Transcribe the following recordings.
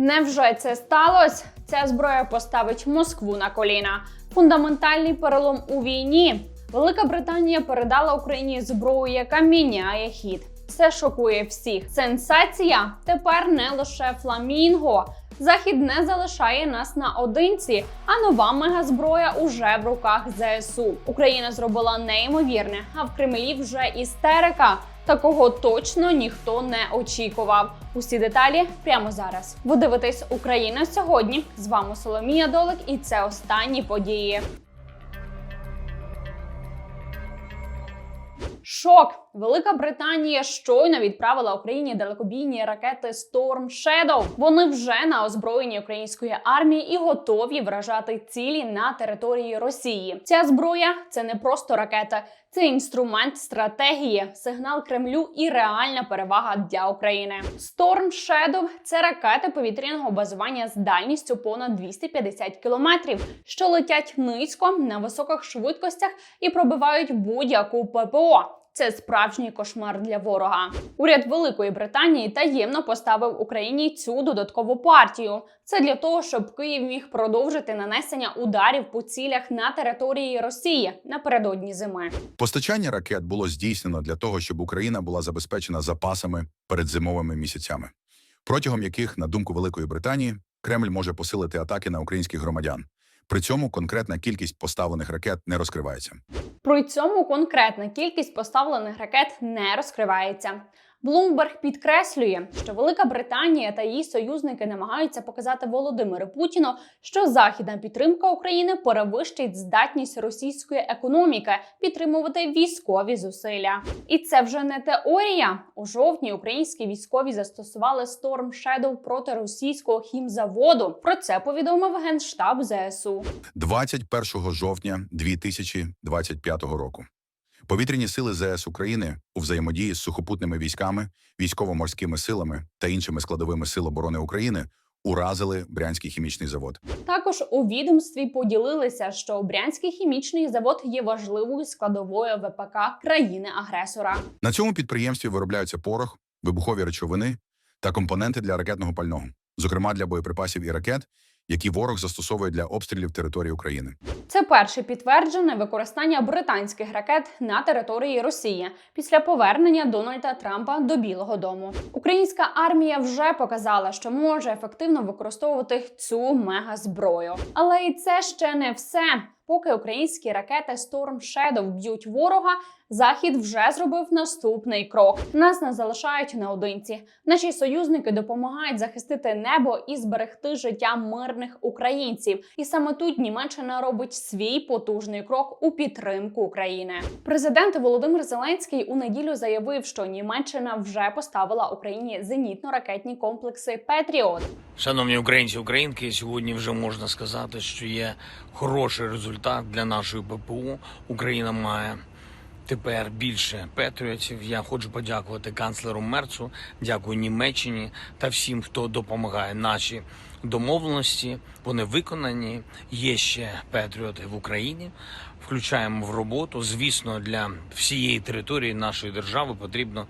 Невже це сталося? Ця зброя поставить Москву на коліна. Фундаментальний перелом у війні. Велика Британія передала Україні зброю, яка міняє хід. Це шокує всіх. Сенсація тепер не лише фламінго. Захід не залишає нас наодинці, а нова мегазброя уже в руках ЗСУ. Україна зробила неймовірне, а в Кремлі вже істерика. Такого точно ніхто не очікував. Усі деталі прямо зараз. Ви дивитесь Україна сьогодні. З вами Соломія Долик, і це останні події. Шок! Велика Британія щойно відправила Україні далекобійні ракети Storm Shadow. Вони вже на озброєнні української армії і готові вражати цілі на території Росії. Ця зброя це не просто ракета, це інструмент стратегії, сигнал Кремлю і реальна перевага для України. Storm Shadow – це ракети повітряного базування з дальністю понад 250 кілометрів, що летять низько на високих швидкостях і пробивають будь-яку ППО. Це справжній кошмар для ворога. Уряд Великої Британії таємно поставив Україні цю додаткову партію. Це для того, щоб Київ міг продовжити нанесення ударів по цілях на території Росії напередодні зими. Постачання ракет було здійснено для того, щоб Україна була забезпечена запасами перед зимовими місяцями, протягом яких, на думку Великої Британії, Кремль може посилити атаки на українських громадян. При цьому конкретна кількість поставлених ракет не розкривається. При цьому конкретна кількість поставлених ракет не розкривається. Блумберг підкреслює, що Велика Британія та її союзники намагаються показати Володимиру Путіну, що західна підтримка України перевищить здатність російської економіки підтримувати військові зусилля. І це вже не теорія. У жовтні українські військові застосували Storm Shadow проти російського хімзаводу. Про це повідомив генштаб ЗСУ. 21 жовтня 2025 року. Повітряні сили ЗС України у взаємодії з сухопутними військами, військово-морськими силами та іншими складовими сил оборони України уразили Брянський хімічний завод. Також у відомстві поділилися, що Брянський хімічний завод є важливою складовою ВПК країни-агресора. На цьому підприємстві виробляються порох, вибухові речовини та компоненти для ракетного пального, зокрема для боєприпасів і ракет, які ворог застосовує для обстрілів території України. Це перше підтверджене використання британських ракет на території Росії після повернення Дональда Трампа до Білого Дому. Українська армія вже показала, що може ефективно використовувати цю мегазброю. Але і це ще не все. Поки українські ракети Storm Shadow б'ють ворога, захід вже зробив наступний крок. Нас не залишають наодинці. Наші союзники допомагають захистити небо і зберегти життя мирних українців. І саме тут Німеччина робить свій потужний крок у підтримку України. Президент Володимир Зеленський у неділю заявив, що Німеччина вже поставила Україні зенітно-ракетні комплекси Петріот. Шановні українці, українки, сьогодні вже можна сказати, що є хороший результат для нашої ППУ. Україна має тепер більше патріотів. Я хочу подякувати канцлеру Мерцу, дякую Німеччині та всім, хто допомагає наші домовленості. Вони виконані. Є ще патріоти в Україні. Включаємо в роботу. Звісно, для всієї території нашої держави потрібно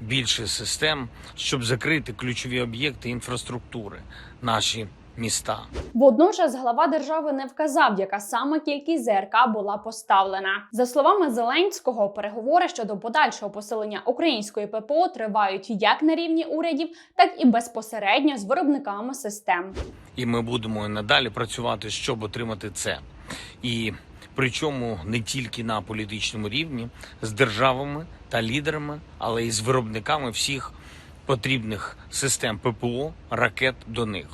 більше систем, щоб закрити ключові об'єкти інфраструктури, наші міста. Водночас глава держави не вказав, яка саме кількість ЗРК була поставлена. За словами Зеленського, переговори щодо подальшого посилення української ППО тривають як на рівні урядів, так і безпосередньо з виробниками систем. І ми будемо і надалі працювати, щоб отримати це. І причому не тільки на політичному рівні з державами та лідерами, але й з виробниками всіх потрібних систем ППО, ракет до них.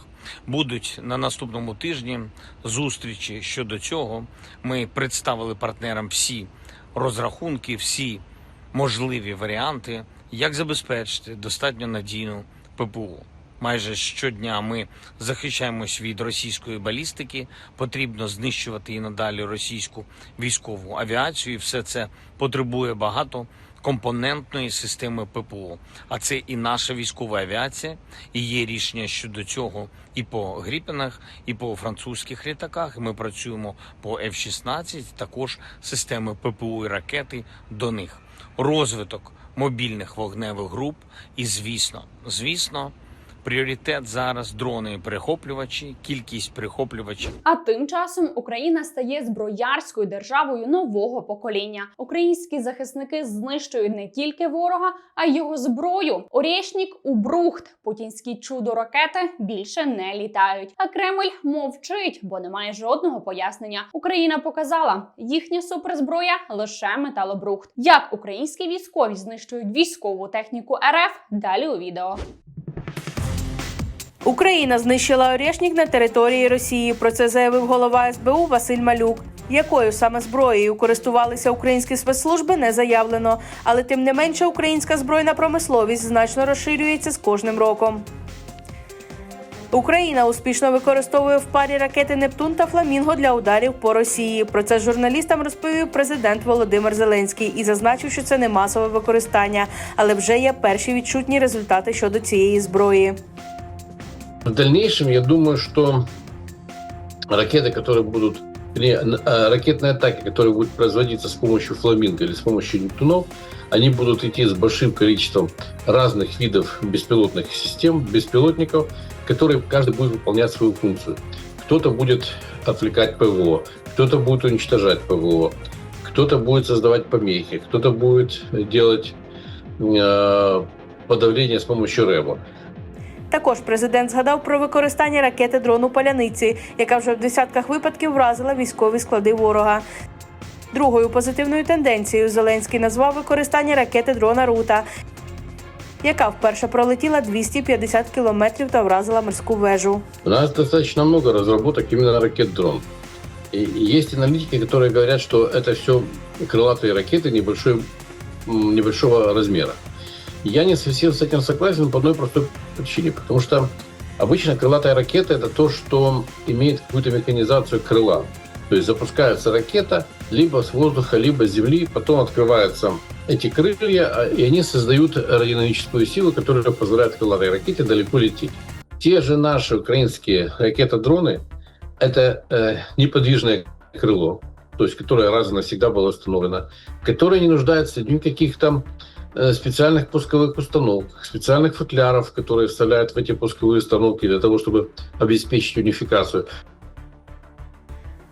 Будуть на наступному тижні зустрічі щодо цього. Ми представили партнерам всі розрахунки, всі можливі варіанти, як забезпечити достатньо надійну ППО. Майже щодня ми захищаємось від російської балістики. Потрібно знищувати і надалі російську військову авіацію. І все це потребує багато компонентної системи ППО. А це і наша військова авіація, і є рішення щодо цього і по гріпенах, і по французьких літаках. Ми працюємо по F-16, також системи ППО і ракети до них. Розвиток мобільних вогневих груп, і звісно, звісно Пріоритет зараз дрони перехоплювачі, кількість перехоплювачів А тим часом Україна стає зброярською державою нового покоління. Українські захисники знищують не тільки ворога, а й його зброю. Орєшнік у брухт. Путінські чудо ракети більше не літають. А Кремль мовчить, бо немає жодного пояснення. Україна показала їхня суперзброя лише металобрухт. Як українські військові знищують військову техніку РФ? Далі у відео. Україна знищила Орєшнік на території Росії. Про це заявив голова СБУ Василь Малюк. Якою саме зброєю користувалися українські спецслужби, не заявлено. Але тим не менше, українська збройна промисловість значно розширюється з кожним роком. Україна успішно використовує в парі ракети Нептун та Фламінго для ударів по Росії. Про це журналістам розповів президент Володимир Зеленський і зазначив, що це не масове використання, але вже є перші відчутні результати щодо цієї зброї. В дальнейшем, я думаю, что ракеты, которые будут, вернее, н- э, ракетные атаки, которые будут производиться с помощью фламинго или с помощью Нептунов, они будут идти с большим количеством разных видов беспилотных систем, беспилотников, которые каждый будет выполнять свою функцию. Кто-то будет отвлекать ПВО, кто-то будет уничтожать ПВО, кто-то будет создавать помехи, кто-то будет делать э, подавление с помощью РЭБа. Також президент згадав про використання ракети дрону паляниці, яка вже в десятках випадків вразила військові склади ворога. Другою позитивною тенденцією Зеленський назвав використання ракети дрона Рута, яка вперше пролетіла 250 кілометрів та вразила морську вежу. У нас достаточно много разработок именно ракет-дрон. И есть аналитики, которые говорят, что это все крылатые ракеты небольшой, м, небольшого размера. Я не совсем с этим согласен по одной простой причине. Потому что обычно крылатая ракета – это то, что имеет какую-то механизацию крыла. То есть запускается ракета либо с воздуха, либо с земли, потом открываются эти крылья, а- и они создают аэродинамическую силу, которая позволяет крылатой ракете далеко лететь. Те же наши украинские ракетодроны – это э, неподвижное крыло, то есть которое раз и навсегда было установлено, которое не нуждается ни в каких там специальных пусковых установках, специальных футляров, которые вставляют в эти пусковые установки для того, чтобы обеспечить унификацию.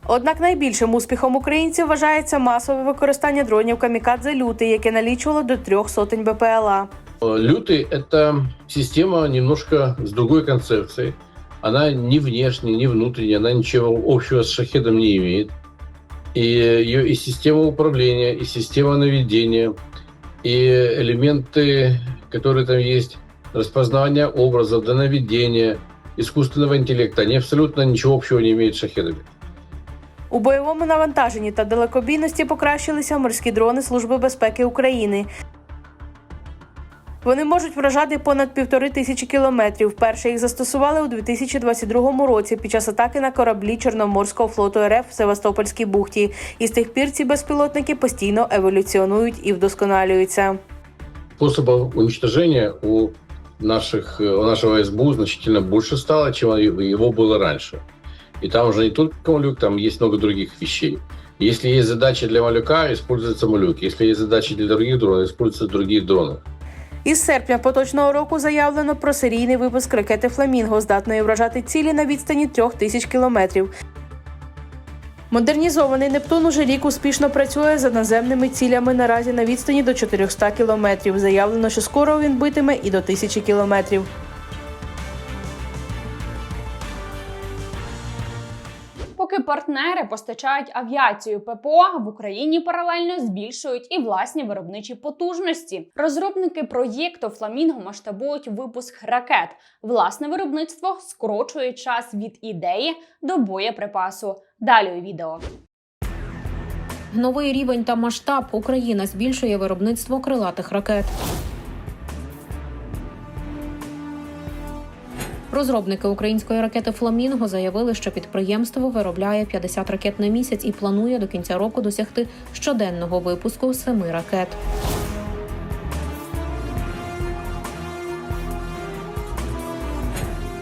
Однак найбільшим успіхом українців вважається масове використання дронів камікадзе лютий, яке налічувало до трьох сотень БПЛА. Э, Лютый – это система немножко с другой концепцией. Она ни внешне, ни внутренне, она ничего общего с шахедом не имеет. И ее и система управления, и система наведения, и элементы, которые там есть, распознавание образов, до наведения, искусственного интеллекта, они абсолютно ничего общего не имеют с шахедами. У бойовому навантаженні та далекобійності покращилися морські дрони Служби безпеки України. Вони можуть вражати понад півтори тисячі кілометрів. Перше їх застосували у 2022 році під час атаки на кораблі Чорноморського флоту РФ в Севастопольській бухті. І з тих пір ці безпілотники постійно еволюціонують і вдосконалюються. способов уничтожения у наших у нашего СБУ значительно больше стало, чем его было раньше. И там уже не только Малюк, там есть много других вещей. Если есть задача для Малюка, используется Малюк. Если есть задачи для других дронов, используются другие дроны. Із серпня поточного року заявлено про серійний випуск ракети Фламінго, здатної вражати цілі на відстані трьох тисяч кілометрів. Модернізований Нептун уже рік успішно працює за наземними цілями наразі на відстані до 400 кілометрів. Заявлено, що скоро він битиме і до тисячі кілометрів. Партнери постачають авіацію ППО, в Україні паралельно збільшують і власні виробничі потужності. Розробники проєкту Фламінго масштабують випуск ракет. Власне виробництво скорочує час від ідеї до боєприпасу. Далі у відео. Новий рівень та масштаб Україна збільшує виробництво крилатих ракет. Розробники української ракети Фламінго заявили, що підприємство виробляє 50 ракет на місяць і планує до кінця року досягти щоденного випуску семи ракет.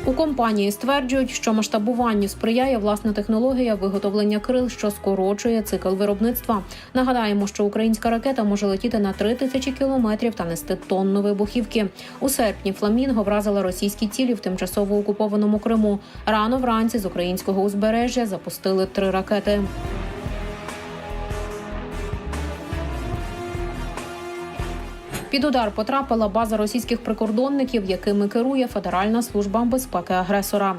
У компанії стверджують, що масштабуванню сприяє власна технологія виготовлення крил, що скорочує цикл виробництва. Нагадаємо, що українська ракета може летіти на 3 тисячі кілометрів та нести тонну вибухівки. У серпні Фламінго вразила російські цілі в тимчасово окупованому Криму. Рано вранці з українського узбережжя запустили три ракети. Під удар потрапила база російських прикордонників, якими керує Федеральна служба безпеки агресора.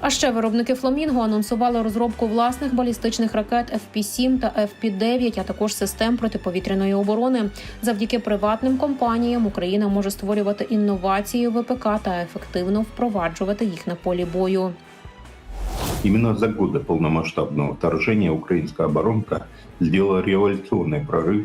А ще виробники Фламінго анонсували розробку власних балістичних ракет FP-7 та FP-9, а також систем протиповітряної оборони. Завдяки приватним компаніям Україна може створювати інновації в ВПК та ефективно впроваджувати їх на полі бою. Именно за год до полномасштабного вторжения украинская оборонка сделала революционный прорыв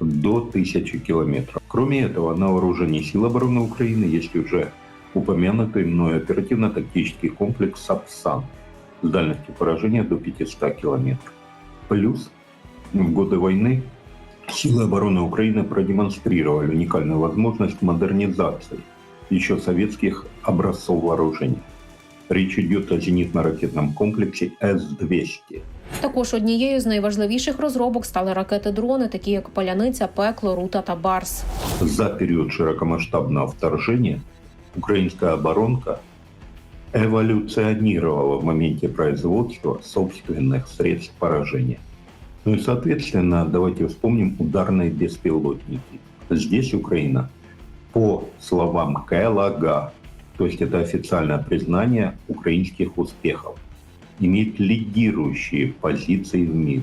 до 1000 километров. Кроме этого, на вооружении сил обороны Украины есть уже упомянутый мной оперативно-тактический комплекс «Сапсан» с дальностью поражения до 500 километров. Плюс в годы войны силы обороны Украины продемонстрировали уникальную возможность модернизации еще советских образцов вооружений. Речь идет о зенитно-ракетном комплексе С-200. Також однією з найважливіших розробок стали ракети-дрони, такі як Паляниця, Пекло, Рута та Барс. За период широкомасштабного вторжения украинская оборонка эволюционировала в моменте производства собственных средств поражения. Ну и, соответственно, давайте вспомним ударные беспилотники. Здесь Украина, по словам КЛАГА, то есть это официальное признание украинских успехов, имеет лидирующие позиции в мире.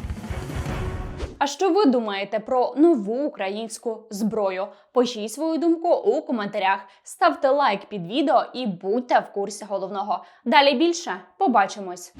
А що ви думаєте про нову українську зброю? Пишіть свою думку у коментарях, ставте лайк під відео і будьте в курсі головного. Далі більше побачимось.